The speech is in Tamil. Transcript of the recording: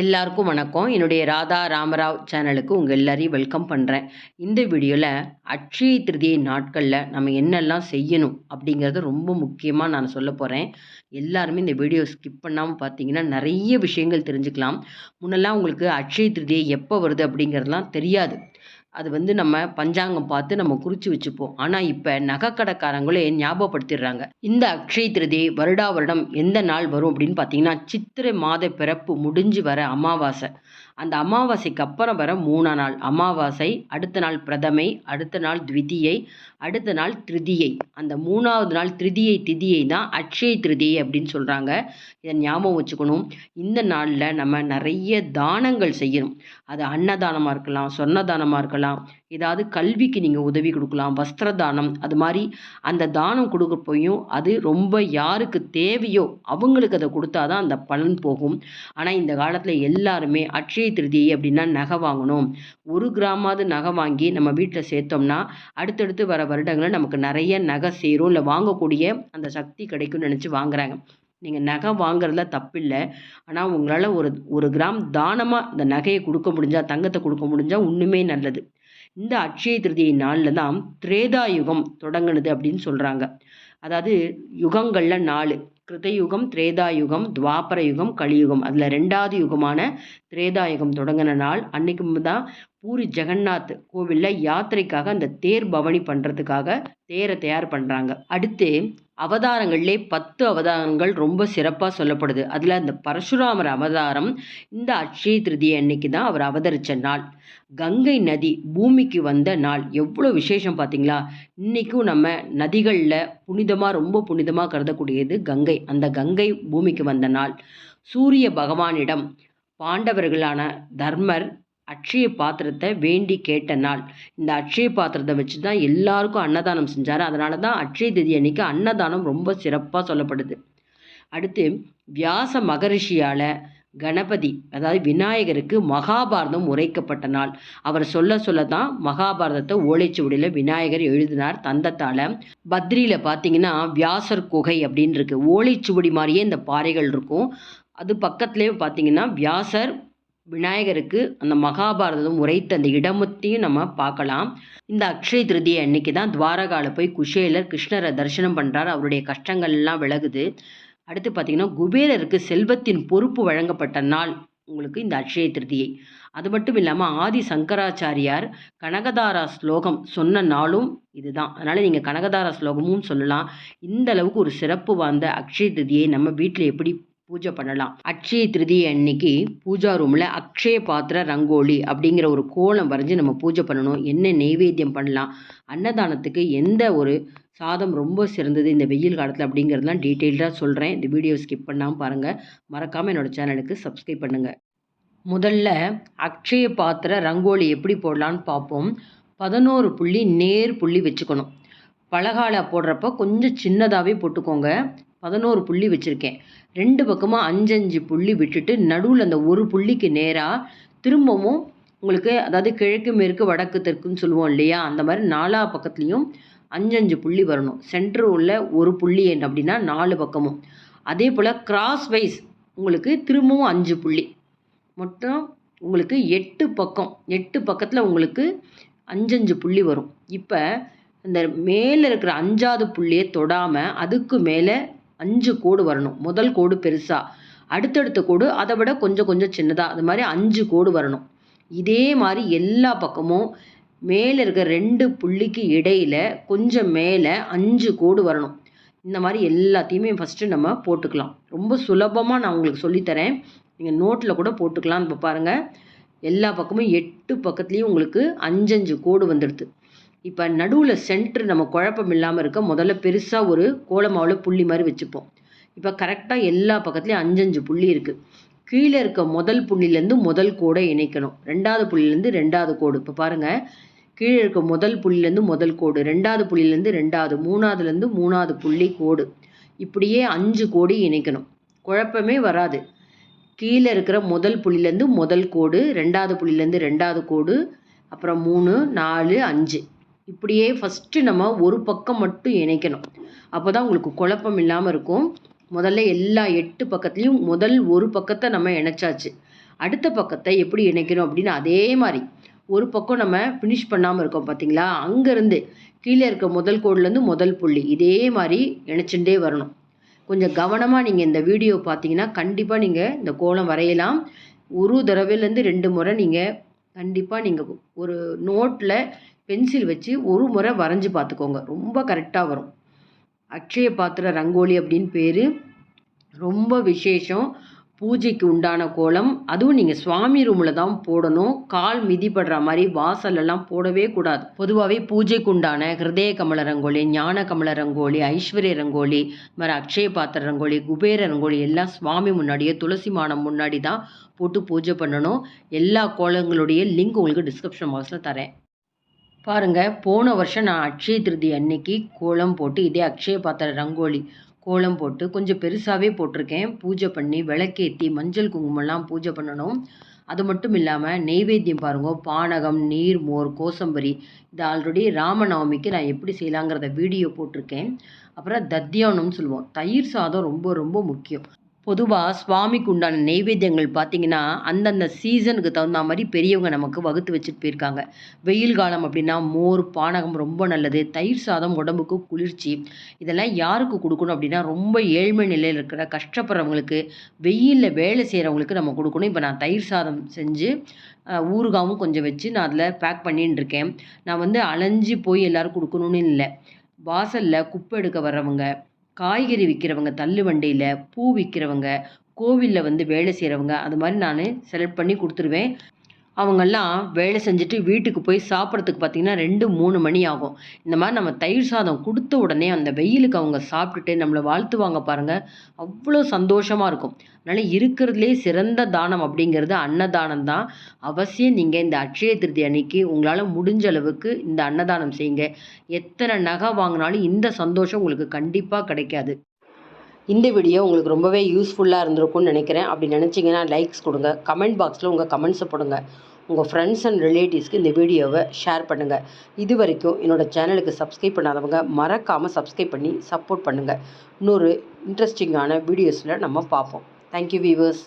எல்லாருக்கும் வணக்கம். என்னுடைய ராதா ராமராவ் சேனலுக்கு உங்கள் எல்லாரையும் வெல்கம் பண்ணுறேன் இந்த வீடியோவில் அட்சய திருதியை நாட்களில் நம்ம என்னெல்லாம் செய்யணும் அப்படிங்கிறது ரொம்ப முக்கியமாக நான் சொல்ல போகிறேன் எல்லாருமே இந்த வீடியோ ஸ்கிப் பண்ணாமல் பார்த்தீங்கன்னா நிறைய விஷயங்கள் தெரிஞ்சுக்கலாம். முன்னெல்லாம் உங்களுக்கு அட்சய திருதியை எப்போ வருது அப்படிங்கிறதுலாம் தெரியாது. அது வந்து நம்ம பஞ்சாங்கம் பார்த்து நம்ம குறித்து வச்சுப்போம். ஆனால் இப்போ நகைக்கடைக்காரங்களே ஞாபகப்படுத்திடுறாங்க. இந்த அக்ஷய திருதி வருடா வருடம் எந்த நாள் வரும் அப்படின்னு பார்த்தீங்கன்னா சித்திரை மாத பிறப்பு முடிஞ்சு வர அமாவாசை. அந்த அமாவாசைக்கு அப்புறம் வர மூணாம் நாள். அமாவாசை அடுத்த நாள் பிரதமை அடுத்த நாள் த்விதியை அடுத்த நாள் திருதியை. அந்த மூணாவது நாள் திருதியை திதியை தான் அட்சய திருதியை அப்படின்னு சொல்கிறாங்க இதை ஞாபகம் வச்சுக்கணும். இந்த நாளில் நம்ம நிறைய தானங்கள் செய்யணும். அது அன்னதானமாக இருக்கலாம் சொன்னதானமாக இருக்கலாம் ஏதாவது கல்விக்கு நீங்கள் உதவி கொடுக்கலாம் வஸ்திர தானம் அது மாதிரி அந்த தானம் கொடுக்கப்போயும் அது ரொம்ப யாருக்கு தேவையோ அவங்களுக்கு அதை கொடுத்தா தான் அந்த பலன் போகும். ஆனால் இந்த காலத்தில் எல்லாருமே அட்சய திருதியை அப்படின்னா நகை வாங்கணும். ஒரு கிராமாவது நகை வாங்கி நம்ம வீட்டில் சேர்த்தோம்னா அடுத்தடுத்து வர வருடங்களில் நமக்கு நிறைய நகை சேரும். இல்லை வாங்கக்கூடிய அந்த சக்தி கிடைக்கும்னு நினச்சி வாங்குறாங்க. நீங்கள் நகை வாங்குறதுல தப்பில்லை. ஆனால் உங்களால் ஒரு ஒரு கிராம் தானமாக இந்த நகையை கொடுக்க முடிஞ்சால் தங்கத்தை கொடுக்க முடிஞ்சால் இன்னுமே நல்லது. இந்த அட்சய திருதியை நாளில் தான் திரேதா யுகம் தொடங்குனது அப்படின்னு சொல்கிறாங்க அதாவது யுகங்களில் நாலு. கிருதயுகம் திரேதாயுகம் துவாபர யுகம் கலியுகம். அதில் ரெண்டாவது யுகமான திரேதாயுகம் தொடங்கின நாள். அன்னைக்கு தான் பூரி ஜெகநாத் கோவிலில் யாத்திரைக்காக அந்த தேர் பவனி பண்ணுறதுக்காக தேரை தயார் பண்ணுறாங்க அடுத்து அவதாரங்கள்லே பத்து அவதாரங்கள் ரொம்ப சிறப்பாக சொல்லப்படுது. அதில் அந்த பரசுராமர் அவதாரம் இந்த அக்ஷய திருதியை அன்னைக்கு தான் அவர் அவதரித்த நாள். கங்கை நதி பூமிக்கு வந்த நாள். எவ்வளோ விசேஷம் பார்த்தீங்களா இன்றைக்கும் நம்ம நதிகளில் புனிதமாக ரொம்ப புனிதமாக கருதக்கூடியது கங்கை. அந்த கங்கை பூமிக்கு வந்த நாள். சூரிய பகவானிடம் பாண்டவர்களான தர்மர் அட்சய பாத்திரத்தை வேண்டி கேட்ட நாள். இந்த அட்சய பாத்திரத்தை வச்சு தான் எல்லாருக்கும் அன்னதானம் செஞ்சார். அதனால தான் அட்சய திதி அன்னைக்கு அன்னதானம் ரொம்ப சிறப்பாக சொல்லப்படுது. அடுத்து வியாச மகரிஷியால் கணபதி அதாவது விநாயகருக்கு மகாபாரதம் உரைக்கப்பட்ட நாள். அவர் சொல்ல சொல்ல தான் மகாபாரதத்தை ஓலைச்சுவடியில் விநாயகர் எழுதினார் தந்தத்தால். பத்ரியில் பார்த்தீங்கன்னா வியாசர் குகை அப்படின்னு இருக்குது ஓலைச்சுவடி மாதிரியே இந்த பாறைகள் இருக்கும். அது பக்கத்துலேயே பார்த்தீங்கன்னா வியாசர் விநாயகருக்கு அந்த மகாபாரதம் உரைத்த அந்த இடமத்தையும் நம்ம பார்க்கலாம். இந்த அக்ஷய திருதியை அன்னைக்கு தான் துவாரகாவில் போய் குஷேலர் கிருஷ்ணரை தரிசனம் பண்ணுறாரு அவருடைய கஷ்டங்கள்லாம் விலகுது. அடுத்து பார்த்திங்கன்னா குபேரருக்கு செல்வத்தின் பொறுப்பு வழங்கப்பட்ட நாள் உங்களுக்கு இந்த அக்ஷய திருதியை. அது மட்டும் இல்லாமல் ஆதி சங்கராச்சாரியார் கனகதாரா ஸ்லோகம் சொன்ன நாளும் இதுதான். அதனால் நீங்கள் கனகதாரா ஸ்லோகமும் சொல்லலாம். இந்த அளவுக்கு ஒரு சிறப்பு வாய்ந்த அக்ஷய திருதியை நம்ம வீட்டில் எப்படி பூஜை பண்ணலாம். அக்ஷய திருதி அன்னைக்கு பூஜா ரூமில் அக்ஷய பாத்திர ரங்கோலி அப்படிங்கிற ஒரு கோலம் வரைஞ்சி நம்ம பூஜை பண்ணணும். என்ன நெய்வேத்தியம் பண்ணலாம்? அன்னதானத்துக்கு எந்த ஒரு சாதம் ரொம்ப சிறந்தது இந்த வெயில் காலத்தில் அப்படிங்கிறதுலாம் டீட்டெயில்டாக சொல்கிறேன் இந்த வீடியோ ஸ்கிப் பண்ணாமல் பாருங்கள் மறக்காமல் என்னோடய சேனலுக்கு சப்ஸ்கிரைப் பண்ணுங்கள் முதல்ல அக்ஷய பாத்திர ரங்கோலி எப்படி போடலான்னு பார்ப்போம். பதினோரு புள்ளி நேர் புள்ளி வச்சுக்கணும். பலகால போடுறப்ப கொஞ்சம் சின்னதாகவே போட்டுக்கோங்க. பதினோரு புள்ளி வச்சுருக்கேன். ரெண்டு பக்கமாக அஞ்சஞ்சு புள்ளி விட்டுட்டு நடுவில் அந்த ஒரு புள்ளிக்கு நேராக திரும்பவும் உங்களுக்கு அதாவது கிழக்கு மேற்கு வடக்கு தெற்குன்னு சொல்லுவோம் இல்லையா? அந்த மாதிரி நாலா பக்கத்துலேயும் அஞ்சஞ்சு புள்ளி வரணும். சென்டர் உள்ள ஒரு புள்ளி என்ன அப்படின்னா நாலு பக்கமும். அதே போல் கிராஸ் வைஸ் உங்களுக்கு திரும்பவும் அஞ்சு புள்ளி. மொத்தம் உங்களுக்கு எட்டு பக்கம் எட்டு பக்கத்தில் உங்களுக்கு அஞ்சஞ்சு புள்ளி வரும். இப்போ இந்த மேலே இருக்கிற அஞ்சாவது புள்ளியை தொடாமல் அதுக்கு மேலே அஞ்சு கோடு வரணும். முதல் கோடு பெருசாக அடுத்தடுத்த கோடு அதை விட கொஞ்சம் கொஞ்சம் சின்னதாக அது மாதிரி அஞ்சு கோடு வரணும். இதே மாதிரி எல்லா பக்கமும் மேலே இருக்க ரெண்டு புள்ளிக்கு இடையில் கொஞ்சம் மேலே அஞ்சு கோடு வரணும். இந்த மாதிரி எல்லாத்தையுமே ஃபஸ்ட்டு நம்ம போட்டுக்கலாம். ரொம்ப சுலபமாக நான் உங்களுக்கு சொல்லித்தரேன். நீங்கள் நோட்டில் கூட போட்டுக்கலாம் இப்போ பாருங்கள் எல்லா பக்கமும் எட்டு பக்கத்துலேயும் உங்களுக்கு அஞ்சஞ்சு கோடு வந்துடுது. இப்போ நடுவில் சென்ட்ரு நம்ம குழப்பம் இல்லாமல் இருக்க முதல்ல பெருசாக ஒரு கோலமாவில் புள்ளி மாதிரி வச்சுப்போம். இப்போ கரெக்டாக எல்லா பக்கத்துலேயும் அஞ்சஞ்சு புள்ளி இருக்குது கீழே இருக்க முதல் புள்ளிலேருந்து முதல் கோடை இணைக்கணும். ரெண்டாவது புள்ளிலேருந்து ரெண்டாவது கோடு. இப்போ பாருங்கள் கீழே இருக்க முதல் புள்ளிலேருந்து முதல் கோடு. ரெண்டாவது புள்ளிலேருந்து ரெண்டாவது. மூணாவதுலேருந்து மூணாவது புள்ளி கோடு. இப்படியே அஞ்சு கோடி இணைக்கணும். குழப்பமே வராது. கீழே இருக்கிற முதல் புள்ளிலேருந்து முதல் கோடு. ரெண்டாவது புள்ளிலேருந்து ரெண்டாவது கோடு. அப்புறம் மூணு நாலு அஞ்சு. இப்படியே ஃபஸ்ட்டு நம்ம ஒரு பக்கம் மட்டும் இணைக்கணும். அப்போ தான் உங்களுக்கு குழப்பம் இல்லாமல் இருக்கும். முதல்ல எல்லா எட்டு பக்கத்துலேயும் முதல் ஒரு பக்கத்தை நம்ம இணைச்சாச்சு. அடுத்த பக்கத்தை எப்படி இணைக்கணும் அப்படின்னு அதே மாதிரி ஒரு பக்கம் நம்ம ஃபினிஷ் பண்ணாமல் இருக்கோம் பார்த்தீங்களா அங்கேருந்து கீழே இருக்க முதல் கோட்லேருந்து முதல் புள்ளி இதே மாதிரி இணைச்சுட்டே வரணும். கொஞ்சம் கவனமாக நீங்கள் இந்த வீடியோ பார்த்தீங்கன்னா கண்டிப்பாக நீங்கள் இந்த கோலம் வரையலாம். ஒரு தடவையிலேருந்து ரெண்டு முறை நீங்கள் கண்டிப்பாக நீங்கள் ஒரு நோட்டில் பென்சில் வச்சு ஒரு முறை வரைஞ்சி பார்த்துக்கோங்க. ரொம்ப கரெக்டாக வரும். அக்ஷய பாத்திர ரங்கோலி அப்படின்னு பேர். ரொம்ப விசேஷம். பூஜைக்கு உண்டான கோலம். அதுவும் நீங்கள் சுவாமி ரூமில் தான் போடணும். கால் மிதிப்படுற மாதிரி வாசலெல்லாம் போடவே கூடாது. பொதுவாகவே பூஜைக்கு உண்டான ஹிருதய கமல ரங்கோலி ஞான கமல ரங்கோலி ஐஸ்வர்ய ரங்கோலி மாதிரி அக்ஷய பாத்திர ரங்கோலி குபேர ரங்கோலி எல்லாம் சுவாமி முன்னாடியே துளசி மாடம் முன்னாடி தான் போட்டு பூஜை பண்ணணும். எல்லா கோலங்களுடைய லிங்க் உங்களுக்கு டிஸ்கிரிப்ஷன் பாக்ஸில் தரேன். பாருங்கள் போன வருஷம் நான் அக்ஷய திருதி அன்னைக்கு கோலம் போட்டு இதே அக்ஷய பாத்திர ரங்கோலி கோலம் போட்டு கொஞ்சம் பெருசாகவே போட்டிருக்கேன். பூஜை பண்ணி விளக்கேற்றி மஞ்சள் குங்குமம்லாம் பூஜை பண்ணணும். அது மட்டும் இல்லாமல் நெய்வேத்தியம் பாருங்க பானகம் நீர் மோர் கோசம்பரி இது ஆல்ரெடி ராமநவமிக்கு நான் எப்படி செய்யலாங்கிறத வீடியோ போட்டிருக்கேன். அப்புறம் தத்தியானம்னு சொல்லுவோம். தயிர் சாதம் ரொம்ப ரொம்ப முக்கியம். பொதுவாக சுவாமிக்கு உண்டான நெய்வேத்தியங்கள் பார்த்திங்கன்னா அந்தந்த சீசனுக்கு தகுந்த மாதிரி பெரியவங்க நமக்கு வகுத்து வச்சுட்டு போயிருக்காங்க. வெயில் காலம் அப்படின்னா மோர் பானகம் ரொம்ப நல்லது. தயிர் சாதம் உடம்புக்கு குளிர்ச்சி. இதெல்லாம் யாருக்கு கொடுக்கணும் அப்படின்னா ரொம்ப ஏழ்மை நிலையில் இருக்கிற கஷ்டப்படுறவங்களுக்கு வெயிலில் வேலை செய்கிறவங்களுக்கு நம்ம கொடுக்கணும். இப்போ நான் தயிர் சாதம் செஞ்சு ஊறுகாவும் கொஞ்சம் வச்சு நான் அதில் பேக் பண்ணின்னு இருக்கேன். நான் வந்து அலைஞ்சு போய் எல்லோரும் கொடுக்கணும்னு இல்லை. வாசலில் குப்பை எடுக்க வர்றவங்க காய்கறி விற்கிறவங்க தள்ளுவண்டியில் பூ விற்கிறவங்க கோவிலில் வந்து வேலை செய்கிறவங்க அது மாதிரி நான் செலக்ட் பண்ணி கொடுத்துருவேன். அவங்கெல்லாம் வேலை செஞ்சுட்டு வீட்டுக்கு போய் சாப்பிட்றதுக்கு பார்த்திங்கன்னா ரெண்டு மூணு மணி ஆகும். இந்த மாதிரி நம்ம தயிர் சாதம் கொடுத்த உடனே அந்த வெயிலுக்கு அவங்க சாப்பிட்டுட்டு நம்மளை வாழ்த்துவாங்க பாருங்கள் அவ்வளோ சந்தோஷமாக இருக்கும். அதனால் இருக்கிறதுலே சிறந்த தானம் அப்படிங்கிறது அன்னதானம் தான். அவசியம் நீங்கள் இந்த அட்சய திருதி அன்னைக்கு உங்களால் முடிஞ்ச அளவுக்கு இந்த அன்னதானம் செய்யுங்க. எத்தனை நகை வாங்கினாலும் இந்த சந்தோஷம் உங்களுக்கு கண்டிப்பாக கிடைக்காது. இந்த வீடியோ உங்களுக்கு ரொம்பவே யூஸ்ஃபுல்லாக இருந்திருக்கும்னு நினைக்கிறேன். அப்படி நினச்சிங்கன்னா லைக்ஸ் கொடுங்க. கமெண்ட் பாக்ஸில் உங்கள் கமெண்ட்ஸை போடுங்க. உங்கள் ஃப்ரெண்ட்ஸ் அண்ட் ரிலேட்டிவ்ஸ்க்கு இந்த வீடியோவை ஷேர் பண்ணுங்கள் இது வரைக்கும் என்னோடய சேனலுக்கு சப்ஸ்கிரைப் பண்ணாதவங்க மறக்காமல் சப்ஸ்கிரைப் பண்ணி சப்போர்ட் பண்ணுங்கள் இன்னொரு இன்ட்ரெஸ்டிங்கான வீடியோஸில் நம்ம பார்ப்போம். Thank you viewers